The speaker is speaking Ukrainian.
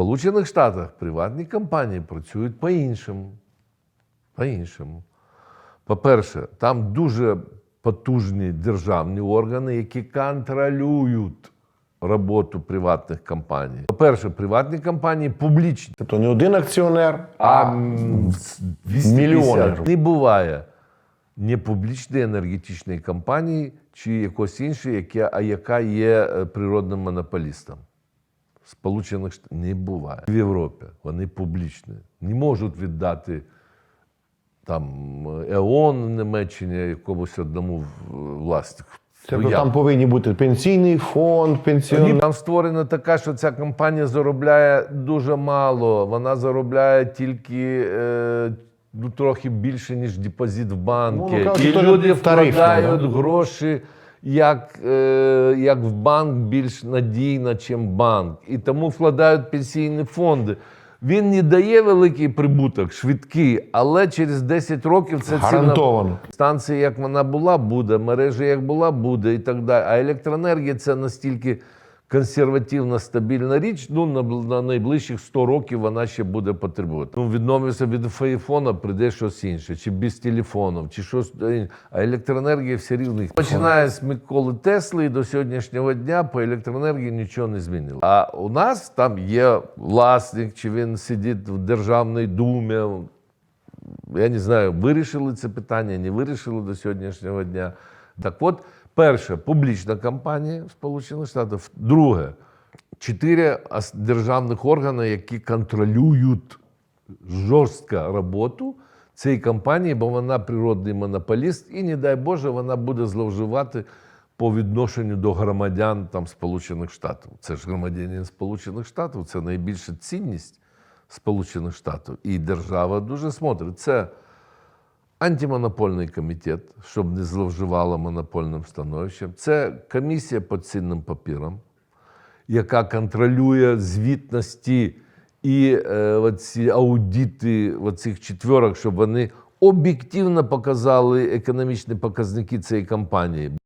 Сполучених Штатах приватні компанії працюють по-іншому. По-іншому. По-перше, там дуже потужні державні органи, які контролюють роботу приватних компаній. По-перше, приватні компанії публічні. Тобто не один акціонер, А а м, 250. мільйони. Не буває непублічної енергетичної компанії чи якось іншої, яка є е, природним монополістом. Сполучених Штатів не буває. В Європі вони публічні. Не можуть віддати там ЕОН в Німеччині якомусь одному в- власнику. тобто Ну, там повинні бути пенсійний фонд, пенсіонер. Там створена така, що ця компанія заробляє дуже мало. Вона заробляє тільки е, ну, трохи більше, ніж депозит в банку. Ну, ну, І люди вкладають да? гроші як, е, як в банк більш надійна, ніж банк. І тому вкладають пенсійні фонди. Він не дає великий прибуток, швидкий, але через 10 років це ціна Станція, як вона була, буде, мережа як була, буде і так далі. А електроенергія це настільки консервативна, стабільна річ. Ну, на, на найближчих 100 років вона ще буде потребувати. Ну, відмовився від айфона, прийде щось інше, чи без телефонів, чи щось інше. А електроенергія все рівно. Починає з Миколи Тесли і до сьогоднішнього дня по електроенергії нічого не змінило. А у нас там є власник, чи він сидить в Державній думі. Я не знаю, вирішили це питання, не вирішили до сьогоднішнього дня. Так от, перше, публічна компанія Сполучених Штатів. Друге, чотири державних органи, які контролюють жорстко роботу цієї компанії, бо вона природний монополіст, і, не дай Боже, вона буде зловживати по відношенню до громадян там, Сполучених Штатів. Це ж громадянин Сполучених Штатів, це найбільша цінність Сполучених Штатів. І держава дуже смотрить. Це антимонопольний комітет, щоб не зловживало монопольним становищем. Це комісія по цінним папірам, яка контролює звітності і е, оці аудити цих четверок, щоб вони об'єктивно показали економічні показники цієї компанії.